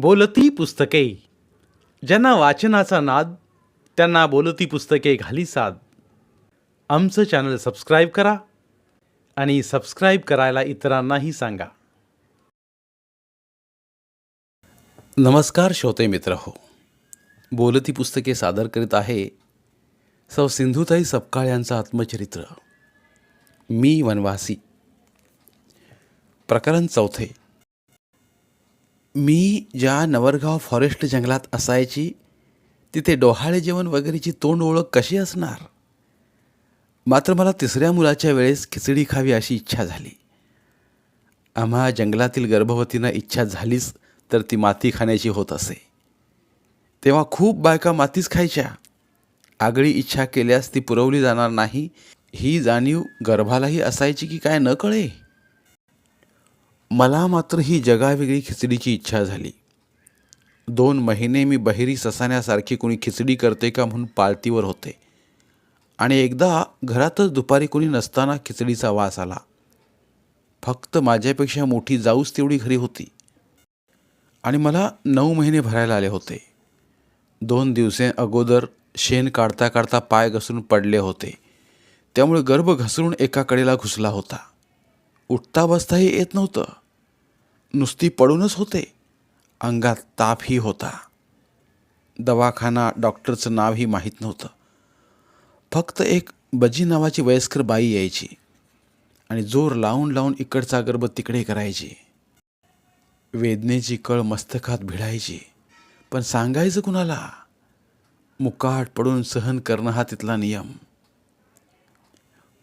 बोलती पुस्तके. ज्यांना वाचनाचा नाद त्यांना बोलती पुस्तके घाली साद. आमचं चॅनल सबस्क्राईब करा आणि सबस्क्राईब करायला इतरांनाही सांगा. नमस्कार श्रोते मित्र हो. बोलती पुस्तके सादर करीत आहे सौ सिंधुताई सपकाळ यांचं आत्मचरित्र. मी वनवासी. प्रकरण चौथे. मी ज्या नवरगाव फॉरेस्ट जंगलात असायची तिथे डोहाळे जेवण वगैरेची तोंड ओळख कशी असणार? मात्र मला तिसऱ्या मुलाच्या वेळेस खिचडी खावी अशी इच्छा झाली. आम्हा जंगलातील गर्भवतींना इच्छा झालीच तर ती माती खाण्याची होत असे. तेव्हा खूप बायका मातीच खायच्या. आगळी इच्छा केल्यास ती पुरवली जाणार नाही. ही जाणीव गर्भालाही असायची की काय न कळे? मला मात्र ही जगावेगळी खिचडीची इच्छा झाली. दोन महिने मी बहिरी ससाण्यासारखी कोणी खिचडी करते का म्हणून पाळतीवर होते. आणि एकदा घरातच दुपारी कोणी नसताना खिचडीचा वास आला. फक्त माझ्यापेक्षा मोठी जाऊच तेवढी घरी होती. आणि मला नऊ महिने भरायला आले होते. दोन दिवसे अगोदर शेण काढता काढता पाय घसरून पडले होते. त्यामुळे गर्भ घसरून एका कडेला घुसला होता. उठता बसताही येत नव्हतं. नुसती पडूनच होते. अंगात तापही होता. दवाखाना डॉक्टरचं नावही माहीत नव्हतं. फक्त एक बजी नावाची वयस्कर बाई यायची आणि जोर लावून लावून इकडचा गर्भ तिकडे करायची. वेदनेची कळ मस्तकात भिडायची. पण सांगायचं कुणाला? मुकाट पडून सहन करणं हा तिथला नियम.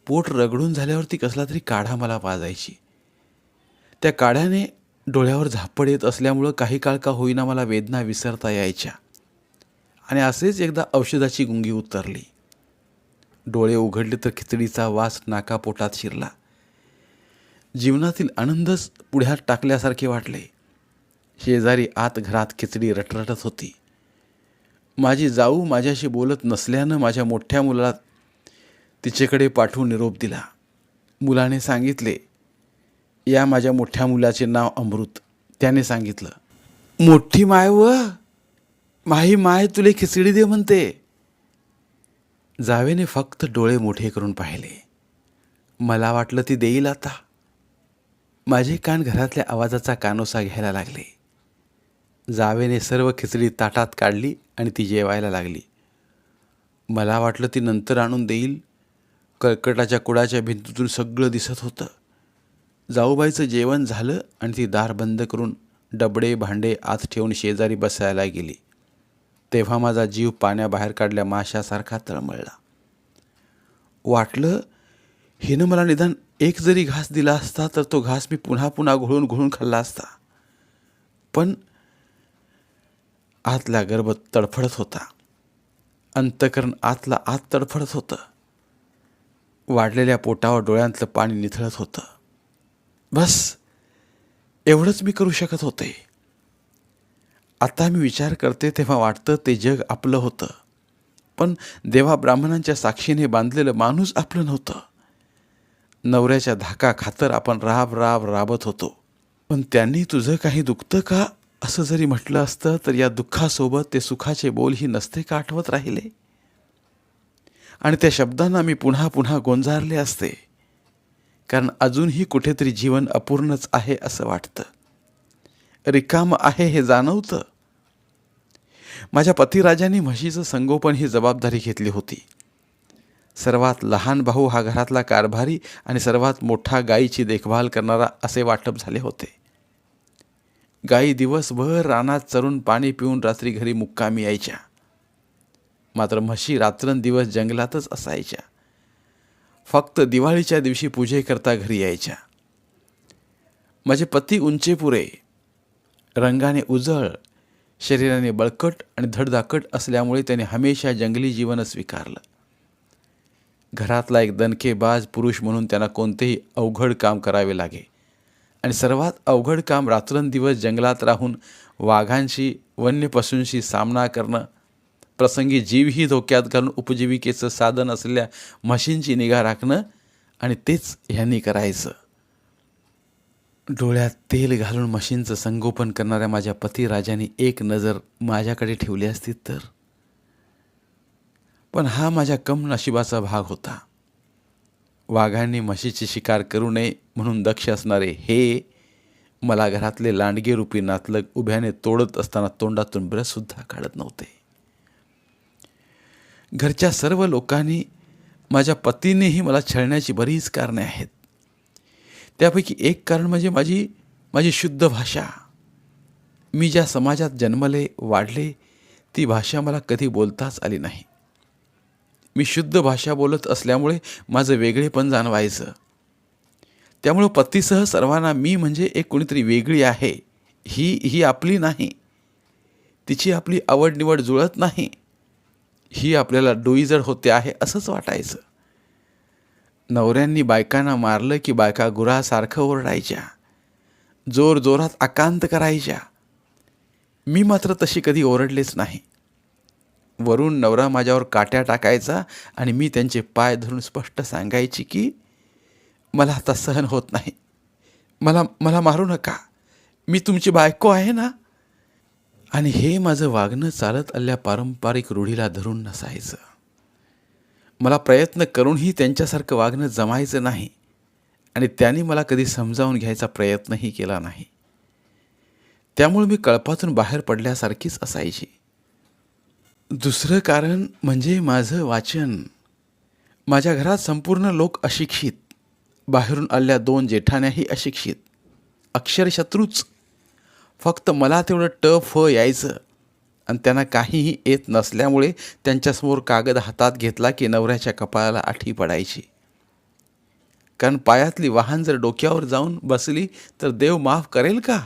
पोट रगडून झाल्यावरती कसला तरी काढा मला पाजायची त्या काढ्याने डोळ्यावर झापड येत असल्यामुळं काही काळ का होईना मला वेदना विसरता यायच्या. आणि असेच एकदा औषधाची गुंगी उतरली. डोळे उघडले तर खिचडीचा वास नाकापोटात शिरला. जीवनातील आनंदच पुढ्यात टाकल्यासारखे वाटले. शेजारी आत घरात खिचडी रटरटत होती. माझी जाऊ माझ्याशी बोलत नसल्यानं माझ्या मोठ्या मुलाला तिच्याकडे पाठवून निरोप दिला. मुलाने सांगितले या माझ्या मोठ्या मुलाचे नाव अमृत. त्याने सांगितलं मोठी माय व माही माय तुले खिचडी दे म्हणते. जावेने फक्त डोळे मोठे करून पाहिले. मला वाटलं ती देईल आता. माझे कान घरातल्या आवाजाचा कानोसा घ्यायला लागले. जावेने सर्व खिचडी ताटात काढली आणि ती जेवायला लागली. मला वाटलं ती नंतर आणून देईल. कर्कटाच्या कुडाच्या भिंतीतून सगळं दिसत होतं. जाऊबाईचं जेवण झालं आणि ती दार बंद करून डबडे भांडे आत ठेवून शेजारी बसायला गेली. तेव्हा माझा जीव पाण्याबाहेर काढल्या माशासारखा तळमळला. वाटलं हिनं मला निदान एक जरी घास दिला असता तर तो घास मी पुन्हा पुन्हा घोळून घोळून खाल्ला असता. पण आतला गर्भ तडफडत होता. अंतकरण आतला आत तडफडत होतं. वाढलेल्या पोटावर डोळ्यांतलं पाणी निथळत होतं. बस एवढंच मी करू शकत होते. आता मी विचार करते तेव्हा वाटतं ते जग आपलं होतं. पण देवा ब्राह्मणांच्या साक्षीने बांधलेलं माणूस आपलं नव्हतं. नवऱ्याच्या धाका खातर आपण राब राब राबत होतो. पण त्यांनी तुझं काही दुखतं का? असं जरी म्हटलं असतं तर या दुःखासोबत ते सुखाचे बोलही नसते का आठवत राहिले? आणि त्या शब्दांना मी पुन्हा पुन्हा गोंजारले असते. कारण अजूनही कुठेतरी जीवन अपूर्णच आहे असं वाटतं. रिकाम आहे हे जाणवतं. माझ्या पतिराजांनी म्हशीचं संगोपन ही जबाबदारी घेतली होती. सर्वात लहान भाऊ हा घरातला कारभारी आणि सर्वात मोठा गायीची देखभाल करणारा असे वाटप झाले होते. गायी दिवसभर रानात चरून पाणी पिऊन रात्री घरी मुक्कामी यायच्या. मात्र म्हशी रात्रंदिवस जंगलातच असायच्या. फक्त दिवाळीच्या दिवशी पूजेकरता घरी यायच्या. माझे पती उंचेपुरे रंगाने उजळ शरीराने बळकट आणि धडधाकट असल्यामुळे त्याने हमेशा जंगली जीवन स्वीकारलं. घरातला एक दणकेबाज पुरुष म्हणून त्यांना कोणतेही अवघड काम करावे लागे. आणि सर्वात अवघड काम रात्रंदिवस जंगलात राहून वाघांशी वन्य पशूंशी सामना करणं प्रसंगी जीवही धोक्यात घालून उपजीविकेचं साधन असलेल्या म्हशींची निगा राखणं आणि तेच ह्यांनी करायचं. डोळ्यात तेल घालून म्हशींचं संगोपन करणाऱ्या माझ्या पतिराजाने एक नजर माझ्याकडे ठेवली असती तर? पण हा माझ्या कम नशिबाचा भाग होता. वाघांनी म्हशीची शिकार करू नये म्हणून दक्ष असणारे हे मला घरातले लांडगे रूपी नातलग उभ्याने तोडत असताना तोंडातून ब्रशसुद्धा काढत नव्हते. घरच्या सर्व लोकांनी माझ्या पतीनेही मला छळण्याची बरीच कारणे आहेत. त्यापैकी एक कारण म्हणजे माझी माझी शुद्ध भाषा. मी ज्या समाजात जन्मले वाढले ती भाषा मला कधी बोलताच आली नाही. मी शुद्ध भाषा बोलत असल्यामुळे माझं वेगळेपण जाणवायचं. त्यामुळं पतीसह सर्वांना मी म्हणजे एक कोणीतरी वेगळी आहे. ही ही आपली नाही. तिची आपली आवड निवड जुळत नाही. ही आपल्याला डोईजड होते आहे असंच वाटायचं. नवऱ्यांनी बायकांना मारलं की बायका गुरासारखं ओरडायच्या. जोर जोरात आकांत करायच्या. मी मात्र तशी कधी ओरडलेच नाही. वरून नवरा माझ्यावर काट्या टाकायचा आणि मी त्यांचे पाय धरून स्पष्ट सांगायची की मला आता सहन होत नाही. मला मला मारू नका. मी तुमची बायको आहे ना? आणि हे माझं वागणं चालत आल्या पारंपरिक रूढीला धरून नसायचं. मला प्रयत्न करूनही त्यांच्यासारखं वागणं जमायचं नाही आणि त्यांनी मला कधी समजावून घ्यायचा प्रयत्नही केला नाही. त्यामुळे मी कळपातून बाहेर पडल्यासारखीच असायची. दुसरं कारण म्हणजे माझं वाचन. माझ्या घरात संपूर्ण लोक अशिक्षित. बाहेरून आल्या दोन जेठाण्याही अशिक्षित. अक्षरशत्रूच फक्त मला तेवढं टफ हो यायचं. आणि त्यांना काहीही येत नसल्यामुळे त्यांच्यासमोर कागद हातात घेतला की नवऱ्याच्या कपाळाला आठी पडायची. कारण पायातली वाहन जर डोक्यावर जाऊन बसली तर देव माफ करेल का?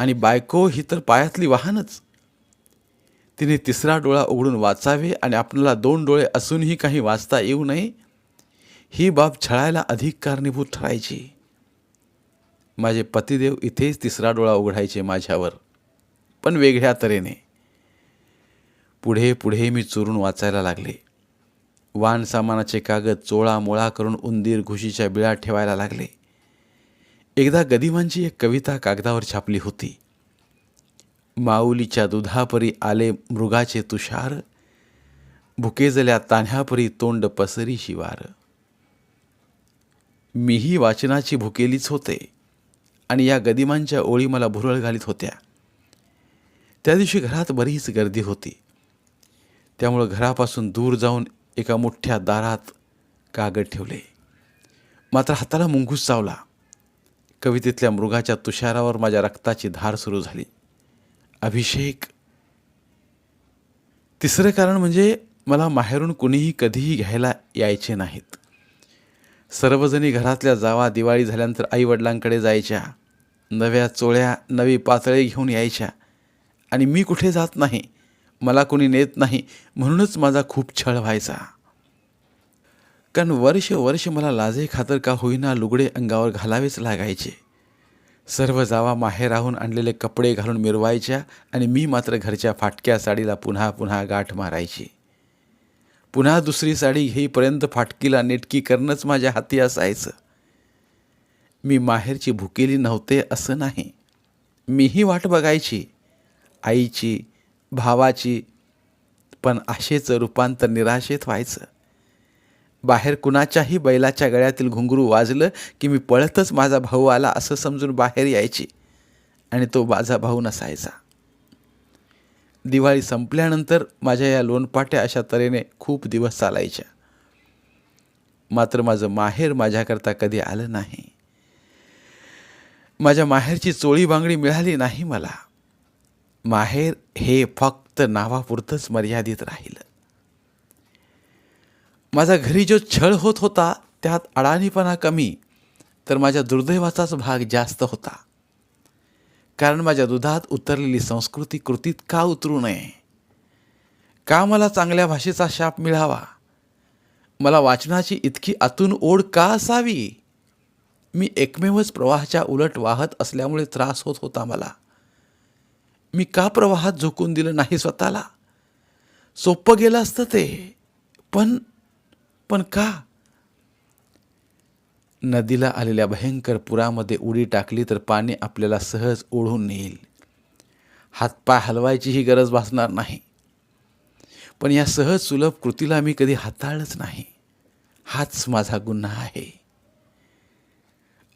आणि बायको ही तर पायातली वाहनच. तिने तिसरा डोळा उघडून वाचावे आणि आपल्याला दोन डोळे असूनही काही वाचता येऊ नये. ही बाब छळायला अधिक कारणीभूत ठरायची. माझे पतिदेव इथेच तिसरा डोळा उघडायचे माझ्यावर पण वेगळ्या तऱ्हेने. पुढे पुढे मी चोरून वाचायला लागले. वाण सामानाचे कागद चोळा मोळा करून उंदीर घुशीच्या बिळा ठेवायला लागले. एकदा गदिमांची एक कविता कागदावर छापली होती. माऊलीच्या दुधापरी आले मृगाचे तुषार भुकेजल्या तान्ह्यापरी तोंड पसरी शिवार. मीही वाचनाची भुकेलीच होते. आणि या गदिमांच्या ओळी मला भुरळ घालीत होत्या. त्या दिवशी घरात बरीच गर्दी होती. त्यामुळं घरापासून दूर जाऊन एका मोठ्या दारात कागद ठेवले. मात्र हाताला मुंगूस चावला. कवितेतल्या मृगाच्या तुषारावर माझ्या रक्ताची धार सुरू झाली. अभिषेक. तिसरं कारण म्हणजे मला माहेरून कुणीही कधीही घ्यायला यायचे नाहीत. सर्वजणी घरातल्या जावा दिवाळी झाल्यानंतर आईवडिलांकडे जायच्या. नव्या चोळ्या नवी पातळी घेऊन यायच्या. आणि मी कुठे जात नाही? मला कोणी नेत नाही. म्हणूनच माझा खूप छळ व्हायचा. कारण वर्ष वर्ष मला लाजे खातर का होईना लुगडे अंगावर घालावेच लागायचे. सर्व जावा माहेर राहून आणलेले कपडे घालून मिरवायच्या आणि मी मात्र घरच्या फाटक्या साडीला पुन्हा पुन्हा गाठ मारायची. पुन्हा दुसरी साडी घेईपर्यंत फाटकीला नेटकी करणंच माझ्या हाती असायचं. मी माहेरची भुकेली नव्हते असं नाही. मीही वाट बघायची आईची भावाची पण आशेचं रूपांतर निराशेत व्हायचं. बाहेर कुणाच्याही बैलाच्या गळ्यातील घुंगरू वाजलं की मी पळतच माझा भाऊ आला असं समजून बाहेर यायची आणि तो माझा भाऊ नसायचा. दिवाळी संपल्यानंतर माझ्या या लोणपाट्या अशा तऱ्हेने खूप दिवस चालायच्या. मात्र माझं माहेर माझ्याकरता कधी आलं नाही. माझ्या माहेरची चोळी बांगडी मिळाली नाही मला. माहेर हे फक्त नावापुरतंच मर्यादित राहिलं. माझा घरी जो छळ होत होता त्यात अडाणीपणा कमी तर माझ्या दुर्दैवाचाच भाग जास्त होता. कारण माझ्या दुधात उतरलेली संस्कृती कृतीत का उतरू नये? का मला चांगल्या भाषेचा शाप मिळावा? मला वाचनाची इतकी आतून ओढ का असावी? मी एकमेवच प्रवाहाच्या उलट वाहत असल्यामुळे त्रास होत होता मला. मी का प्रवाहात झोकून दिलं नाही स्वतःला? सोपं गेलं असतं ते. पण पण का? नदीला आलेल्या भयंकर पुरामध्ये उडी टाकली तर पाणी आपल्याला सहज ओढून नेईल. हातपाय हलवायचीही गरज भासणार नाही. पण या सहज सुलभ कृतीला मी कधी हाताळलंच नाही. हाच माझा गुन्हा आहे.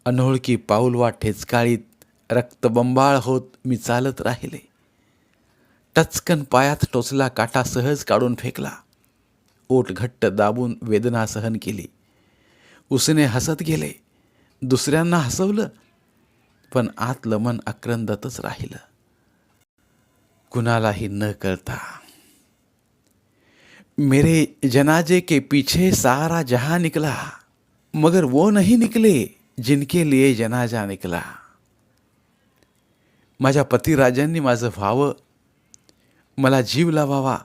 अनोळखी पाऊलवा ठेचकाळीत रक्तबंबाळ होत मी चालत राहिले. टचकन पायात टोचला काटा सहज काढून फेकला. ओट घट्ट दाबून वेदना सहन केली. उसने हसत गेले. दुसऱ्यांना हसवलं पण आतलं मन आक्रंदतच राहिलं. कुणालाही न कळता मेरे जनाजे के पीछे सारा जहां निकला मगर वो नहीं निकले जिनके लिए जनाजा निकला. माझ्या पतिराजांनी माझं व्हावं मला जीव लावावा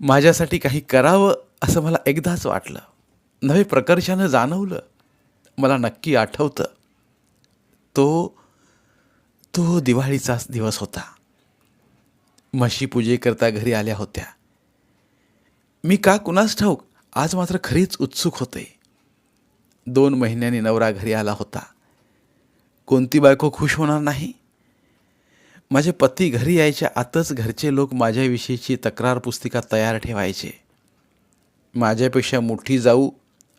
माझ्यासाठी काही करावं असं मला एकदाच वाटलं. नव्हे प्रकर्षानं जाणवलं. मला नक्की आठवतं. तो तो दिवाळीचाच दिवस होता. म्हशी पूजेकरता घरी आल्या होत्या. मी का कुणास ठाऊक आज मात्र खरीच उत्सुक होते. दोन महिन्यांनी नवरा घरी आला होता. कोणती बायको खुश होणार नाही? माझे पती घरी यायच्या आतच घरचे लोक माझ्याविषयीची तक्रार पुस्तिका तयार ठेवायचे. माझ्यापेक्षा मोठी जाऊ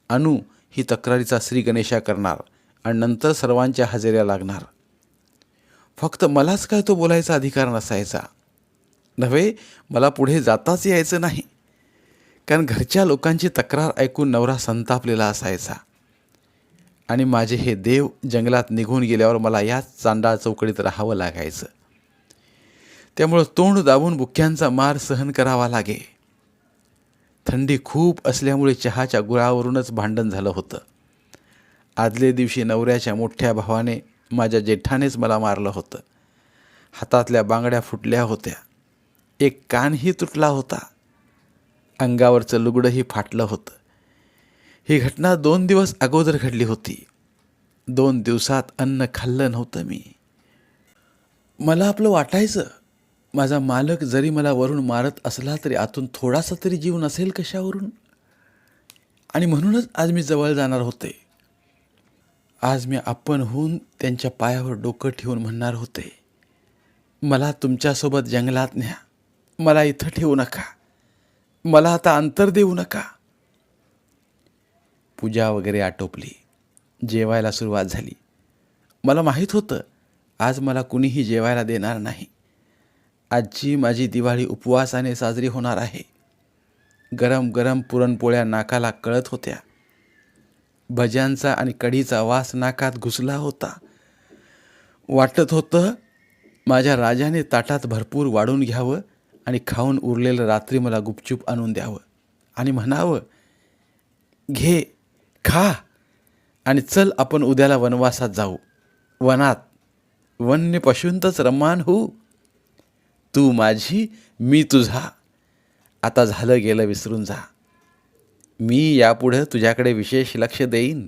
अनु ही तक्रारीचा श्री गणेशा करणार आणि नंतर सर्वांच्या हजेऱ्या लागणार. फक्त मलाच काय तो बोलायचा अधिकार नसायचा. नव्हे मला पुढे जाताच यायचं नाही. कारण घरच्या लोकांची तक्रार ऐकून नवरा संतापलेला असायचा. आणि माझे हे देव जंगलात निघून गेल्यावर मला याच चांडाळ चौकडीत राहावं लागायचं. त्यामुळं तोंड दाबून बुक्क्यांचा मार सहन करावा लागे. थंडी खूप असल्यामुळे चहाच्या गुळावरूनच भांडण झालं होतं. आदले दिवशी नवऱ्याच्या मोठ्या भावाने माझ्या जेठानेच मला मारलं होतं. हातातल्या बांगड्या फुटल्या होत्या. एक कानही तुटला होता. अंगावरचं लुगडंही फाटलं होतं. ही घटना दोन दिवस अगोदर घडली होती. दोन दिवसात अन्न खाल्लं नव्हतं मी. मला आपलं वाटायचं माझा मालक जरी मला वरून मारत असला तरी आतून थोडासा तरी जीव नसेल कशावरून? आणि म्हणूनच आज मी जवळ जाणार होते. आज मी आपण होऊन त्यांच्या पायावर डोकं ठेवून म्हणणार होते मला तुमच्यासोबत जंगलात न्या. मला इथं ठेवू नका. मला आता अंतर देऊ नका. पूजा वगैरे आटोपली. जेवायला सुरुवात झाली. मला माहीत होतं आज मला कुणीही जेवायला देणार नाही. आजची माझी दिवाळी उपवासाने साजरी होणार आहे. गरम गरम पुरणपोळ्या नाकाला कळत होत्या. भज्यांचा आणि कढीचा वास नाकात घुसला होता. वाटत होतं माझ्या राजाने ताटात भरपूर वाढून घ्यावं आणि खाऊन उरलेलं रात्री मला गुपचूप आणून द्यावं. आणि म्हणावं घे खा आणि चल आपण उद्याला वनवासात जाऊ. वनात वन्य पशूंतच रम्मान होऊ. तू माझी मी तुझा. आता झालं गेलं विसरून जा. मी यापुढं तुझ्याकडे विशेष लक्ष देईन.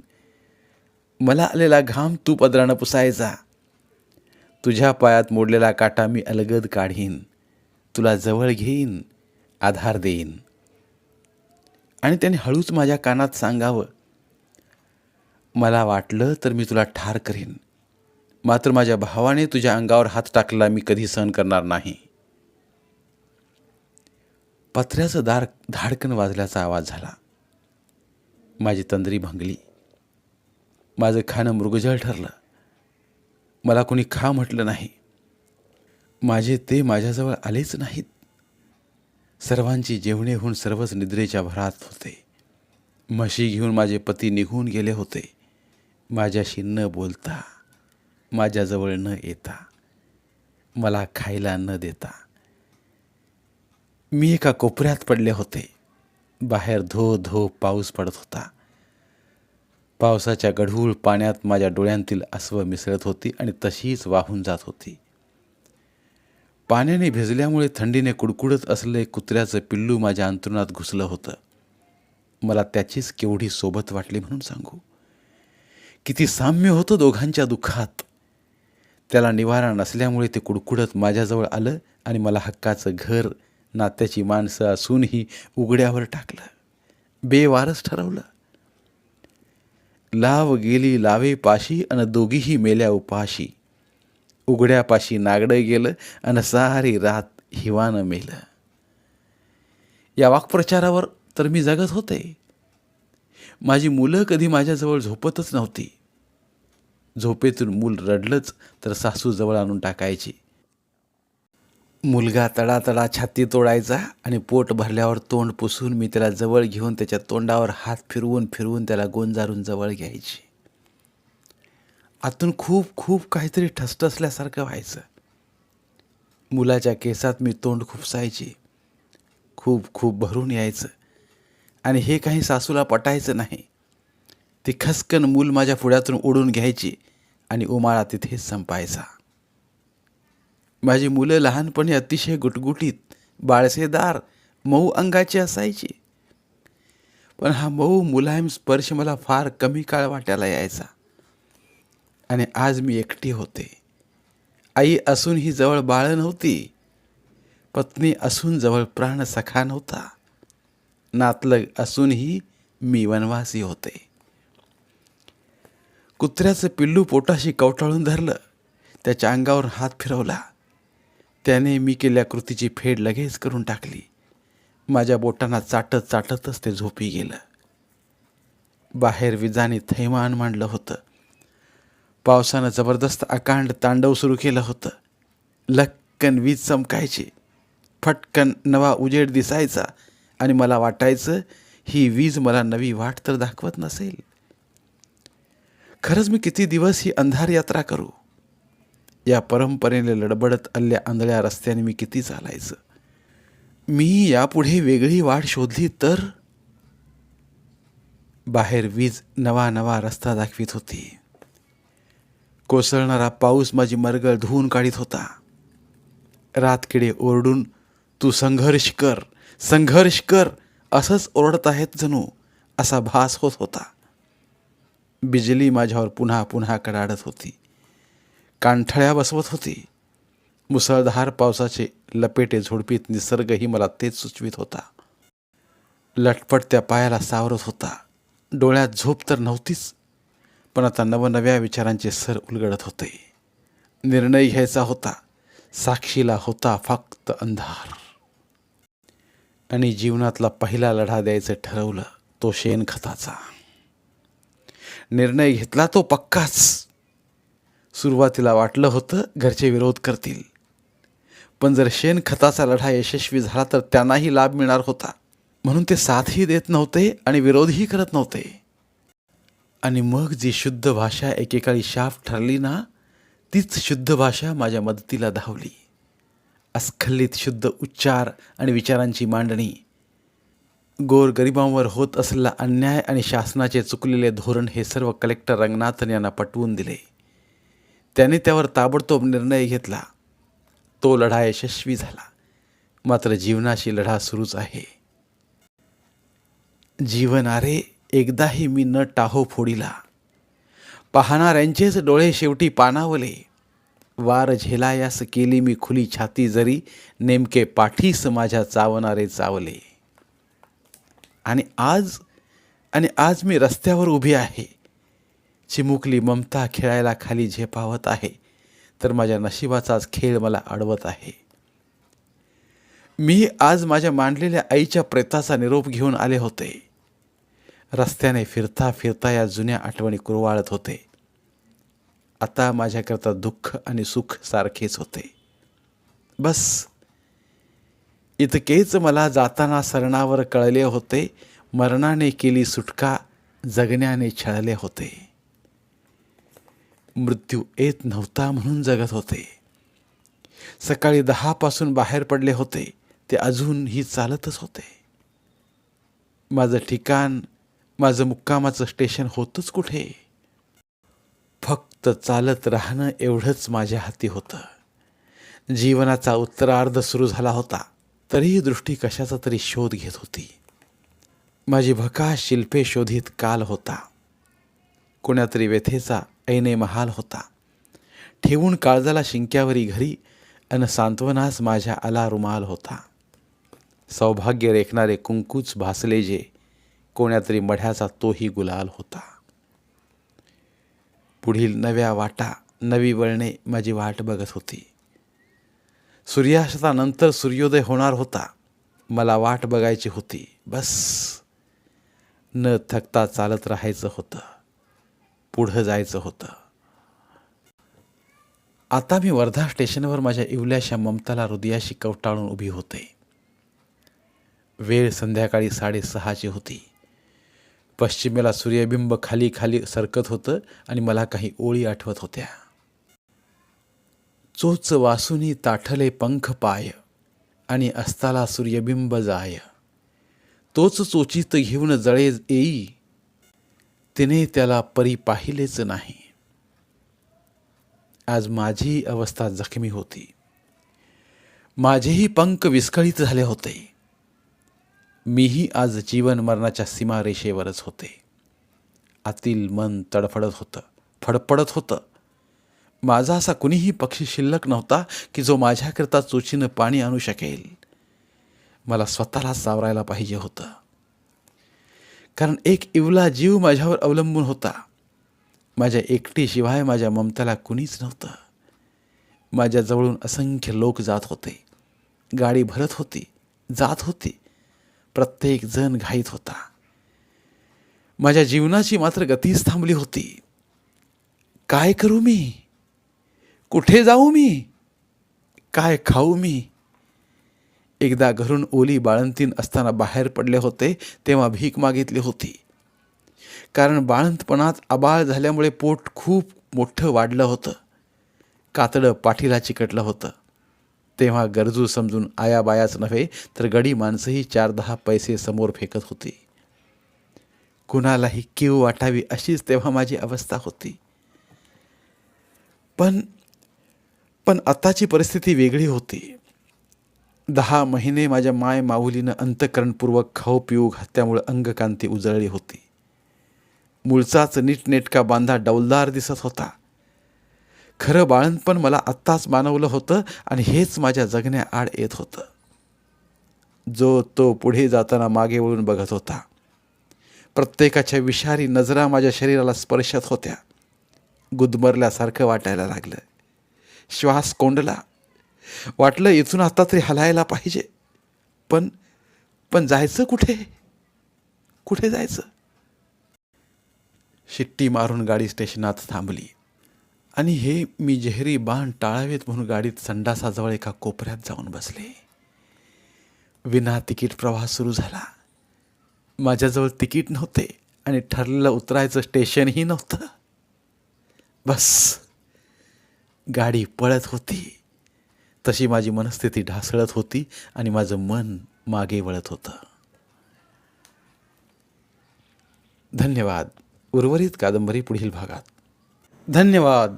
मला आलेला घाम तू पदरानं पुसायचा. तुझ्या पायात मोडलेला काटा मी अलगद काढीन. तुला जवळ घेईन आधार देईन. आणि त्याने हळूच माझ्या कानात सांगावं मला वाटलं तर मी तुला ठार करीन. मात्र माझ्या भावाने तुझ्या अंगावर हात टाकला मी कधी सहन करणार नाही. पत्र्याचं दार धाडकन वाजल्याचा आवाज झाला. माझी तंद्री भंगली. माझं खाणं मृगजळ ठरलं. मला कोणी खा म्हटलं नाही. माझे ते माझ्याजवळ आलेच नाहीत. सर्वांची जेवणे होऊन सर्वच निद्रेच्या भरात होते. म्हशी घेऊन माझे पती निघून गेले होते. माझ्याशी न बोलता माझ्याजवळ न येता मला खायला न देता मी एका कोपऱ्यात पडले होते. बाहेर धो धो पाऊस पडत होता. पावसाच्या गढूळ पाण्यात माझ्या डोळ्यांतील अस्व मिसळत होती आणि तशीच वाहून जात होती. पाण्याने भिजल्यामुळे थंडीने कुडकुडत असले कुत्र्याचं पिल्लू माझ्या अंतरुणात घुसलं होतं. मला त्याचीच केवढी सोबत वाटली म्हणून सांगू. किती साम्य होतं दोघांच्या दुःखात. त्याला निवारा नसल्यामुळे ते कुडकुडत माझ्याजवळ आलं आणि मला हक्काचं घर नात्याची माणसं असूनही उघड्यावर टाकलं. बेवारच ठरवलं. लाव गेली लावे पाशी अन दोघीही मेल्या उपाशी. उघड्यापाशी नागडं गेलं अन सारी रात हिवानं मेलं. या वाक्प्रचारावर तर मी जगत होते. माझी मुलं कधी माझ्याजवळ झोपतच नव्हती. झोपेतून मूल रडलंच तर सासूजवळ आणून टाकायची. मुलगा तडातडा छाती तोडायचा आणि पोट भरल्यावर तोंड पुसून मी त्याला जवळ घेऊन त्याच्या तोंडावर हात फिरवून फिरवून त्याला गोंजारून जवळ घ्यायची. आतून खूप खूप काहीतरी ठसठसल्यासारखं व्हायचं. मुलाच्या केसात मी तोंड खुपसायची. खूप खूप भरून यायचं. आणि हे काही सासूला पटायचं नाही. ती खसकन मूल माझ्या पुढ्यातून ओढून घ्यायची आणि उमाळा तिथेच संपायचा. माझी मुलं लहानपणी अतिशय गुटगुटीत बाळसेदार मऊ अंगाची असायची. पण हा मऊ मुलायम स्पर्श मला फार कमी काळ वाटायला यायचा. आणि आज मी एकटी होते. आई असून ही जवळ बाळ नव्हती. पत्नी असून जवळ प्राण सखा नव्हता. नातलग असूनही मी वनवासी होते. कुत्र्याचं पिल्लू पोटाशी कवटाळून धरलं. त्याच्या अंगावर हात फिरवला. त्याने मी केल्या कृतीची फेड लगेच करून टाकली. माझ्या बोटांना चाटत चाटतच ते झोपी गेलं. बाहेर विजाने थैमान मांडलं होतं. पावसानं जबरदस्त अकांड तांडव सुरू केलं होतं. लक्कन वीज चमकायची. फटकन नवा उजेड दिसायचा आणि मला वाटायचं ही वीज मला नवी वाट तर दाखवत नसेल. खरंच मी किती दिवस ही अंधार यात्रा करू? या परंपरेने लडबडत आल्या आंधळ्या रस्त्याने मी किती चालायचं? मी यापुढे वेगळी वाट शोधली तर? बाहेर वीज नवा नवा रस्ता दाखवित होती. कोसळणारा पाऊस माझी मरगळ धुवून काढीत होता. रातकिडे ओरडून तू संघर्ष कर संघर्ष कर असंच ओरडत आहेत जणू असा भास होत होता. बिजली माझ्यावर पुन्हा पुन्हा कडाडत होती. कांठळ्या बसवत होती. मुसळधार पावसाचे लपेटे झोडपीत निसर्गही मला तेच सुचवित होता. लटपटत्या पायाला सावरत होता. डोळ्यात झोप तर नव्हतीच पण आता नवनव्या विचारांचे सर उलगडत होते. निर्णय घ्यायचा होता. साक्षीला होता फक्त अंधार. आणि जीवनातला पहिला लढा द्यायचं ठरवलं तो शेणखताचा. निर्णय घेतला तो पक्काच. सुरुवातीला वाटलं होतं घरचे विरोध करतील. पण जर शेणखताचा लढा यशस्वी झाला तर त्यांनाही लाभ मिळणार होता. म्हणून ते साथही देत नव्हते आणि विरोधही करत नव्हते. आणि मग जी शुद्ध भाषा एकेकाळी शाफ ठरली ना तीच शुद्ध भाषा माझ्या मदतीला धावली. अस्खलित शुद्ध उच्चार आणि विचारांची मांडणी. गोर गरिबांवर होत असलेला अन्याय आणि शासनाचे चुकलेले धोरण हे सर्व कलेक्टर रंगनाथन यांना पटवून दिले. त्याने त्यावर ताबडतोब निर्णय घेतला. तो लढा यशस्वी झाला. मात्र जीवनाशी लढा सुरूच आहे. जीवन अरे एकदाही मी न टाहो फोडीला. पाहणाऱ्यांचेच डोळे शेवटी पानावले वार झेलायास केली मी खुली छाती जरी नेमके पाठीस माझ्या चावणारे चावले. आणि आज आणि आज मी रस्त्यावर उभी आहे. चिमुकली ममता खेळायला खाली झेपावत आहे. तर माझ्या नशिबाचाच खेळ मला अडवत आहे. मी आज माझ्या मांडलेल्या आईच्या प्रेताचा निरोप घेऊन आले होते. रस्त्याने फिरता फिरता या जुन्या आठवणी कुरवाळत होते. आता माझ्याकरता दुःख आणि सुख सारखेच होते. बस. इतकेच मला जाताना सरणावर कळले होते मरणाने केली सुटका जगण्याने छळले होते. मृत्यू येत नव्हता म्हणून जगत होते. सकाळी दहापासून बाहेर पडले होते ते अजूनही चालतच होते. माझं ठिकाण माझं मुक्कामाचं स्टेशन होतंच कुठे? फक्त चालत राहणं एवढंच माझ्या हाती होतं. जीवनाचा उत्तरार्ध सुरू झाला होता तरीही दृष्टी कशाचा तरी शोध घेत होती. माझी भका शिल्पे शोधित काल होता. कोण्यातरी व्यथेचा ऐने महाल होता. ठेवून काळजाला शिंक्यावरी घरी अन सांत्वनास माझ्या आला रुमाल होता. सौभाग्य रेखणारे कुंकूच भासले जे कोण्यातरी मढ्याचा तोही गुलाल होता. पुढील नव्या वाटा नवी वळणे माझी वाट बघत होती. सूर्यास्तानंतर सूर्योदय होणार होता. मला वाट बघायची होती. बस. न थकता चालत राहायचं होतं. पुढं जायचं होतं. आता मी वर्धा स्टेशनवर माझ्या इवल्याशा ममताला हृदयाशी कवटाळून उभी होते. वेळ संध्याकाळी साडेसहाची होती. पश्चिमेला सूर्यबिंब खाली खाली सरकत होतं आणि मला काही ओळी आठवत होत्या. चोच वासुनी ताठले पंख पाय आणि अस्ताला सूर्यबिंब जाय. तोच चोचीत घेऊन जळे येई. तिने त्याला परी पाहिलेच नाही. आज माझी अवस्था जखमी होती. माझेही पंख विस्कळीत झाले होते. मीही आज जीवन मरणाच्या सीमारेषेवरच होते. आतील मन तडफडत होतं फडफडत होतं. माझा असा कुणीही पक्षी शिल्लक नव्हता की जो माझ्याकरता चोचीनं पाणी आणू शकेल. मला स्वतःला सावरायला पाहिजे होतं. कारण एक इवला जीव माझ्यावर अवलंबून होता. माझ्या एकटीशिवाय माझ्या ममताला कुणीच नव्हतं. माझ्याजवळून असंख्य लोक जात होते. गाडी भरत होती जात होती. प्रत्येक जण घाईत होता. माझ्या जीवनाची मात्र गतीच थांबली होती. काय करू मी? कुठे जाऊ मी? काय खाऊ मी? एकदा घरून ओली बाळंतीन असताना बाहेर पडले होते तेव्हा भीक मागितली होती. कारण बाळंतपणात आबाळ झाल्यामुळे पोट खूप मोठं वाढलं होतं. कातडं पाठीला चिकटलं होतं. तेव्हा गरजू समजून आयाबायाच नव्हे तर गडी माणसंही चार दहा पैसे समोर फेकत होती. कुणालाही कीव वाटावी अशीच तेव्हा माझी अवस्था होती. पण पण आत्ताची परिस्थिती वेगळी होती. दहा महिने माझ्या माय माऊलीनं अंतकरणपूर्वक खाऊ पिऊ घातल्यामुळं अंगकांती उजळली होती. मूळचाच नीटनेटका बांधा डौलदार दिसत होता. खरं बाळणपण मला आत्ताच मानवलं होतं आणि हेच माझ्या जगण्याआड येत होतं. जो तो पुढे जाताना मागे वळून बघत होता. प्रत्येकाच्या विषारी नजरा माझ्या शरीराला स्पर्शत होत्या. गुदमरल्यासारखं वाटायला लागलं. श्वास कोंडला. वाटलं इथून आता तरी हलायला पाहिजे. पण पण जायचं कुठे? कुठे जायचं? शिट्टी मारून गाडी स्टेशनात थांबली. आणि हे मी जेहरी बाण टाळावेत म्हणून गाडीत संडासाजवळ एका कोपऱ्यात जाऊन बसले. विना तिकीट प्रवास सुरू झाला. माझ्याजवळ तिकीट नव्हते आणि ठरलेलं उतरायचं स्टेशनही नव्हतं. बस. गाडी पळत होती. तशी माझी मनस्थिती ढासळत होती आणि माझं मन मागे वळत होतं. धन्यवाद. उर्वरित कादंबरी पुढील भागात. धन्यवाद.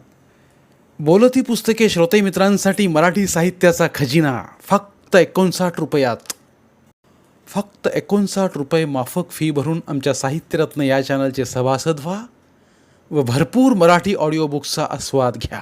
बोलती पुस्तके श्रोते मित्रांसाठी मराठी साहित्याचा खजिना. फक्त एकोणसाठ रुपयात. फक्त एकोणसाठ रुपये माफक फी भरून आमच्या साहित्यरत्न या चॅनलचे सभासद व्हा व भरपूर मराठी ऑडिओ बुक्सचा आस्वाद घ्या.